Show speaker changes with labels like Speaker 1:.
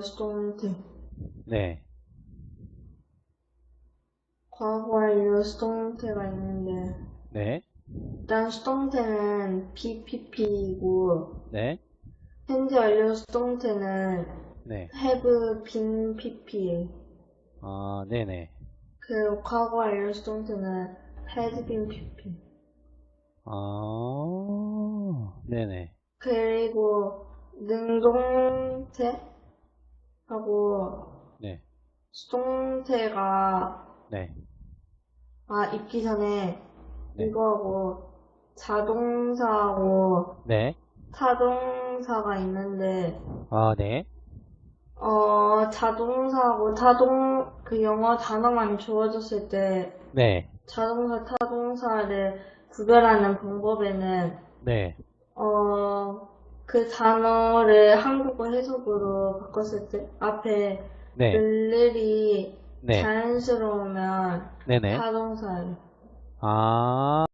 Speaker 1: 수동태.
Speaker 2: 네.
Speaker 1: 과거 완료 수동태가 있는데,
Speaker 2: 네.
Speaker 1: 일단 수동태는 PPP이고,
Speaker 2: 네.
Speaker 1: 현재 완료 수동태는
Speaker 2: 네.
Speaker 1: have been PP.
Speaker 2: 아, 네네.
Speaker 1: 그 과거 완료 수동태는 had been PP.
Speaker 2: 아, 네네.
Speaker 1: 그리고 능동태 하고
Speaker 2: 네.
Speaker 1: 수동태가
Speaker 2: 네.
Speaker 1: 아 있기 전에
Speaker 2: 네.
Speaker 1: 이거하고 자동사하고
Speaker 2: 네.
Speaker 1: 타동사가 있는데
Speaker 2: 아, 네.
Speaker 1: 어 자동사하고 타동 그 영어 단어만 주어졌을 때
Speaker 2: 네.
Speaker 1: 자동사 타동사를 구별하는 방법에는
Speaker 2: 네.
Speaker 1: 어 그 단어를 한국어 해석으로 바꿨을 때 앞에
Speaker 2: 네.
Speaker 1: 을을이
Speaker 2: 네.
Speaker 1: 자연스러우면
Speaker 2: 네네.
Speaker 1: 타동사예요.
Speaker 2: 아.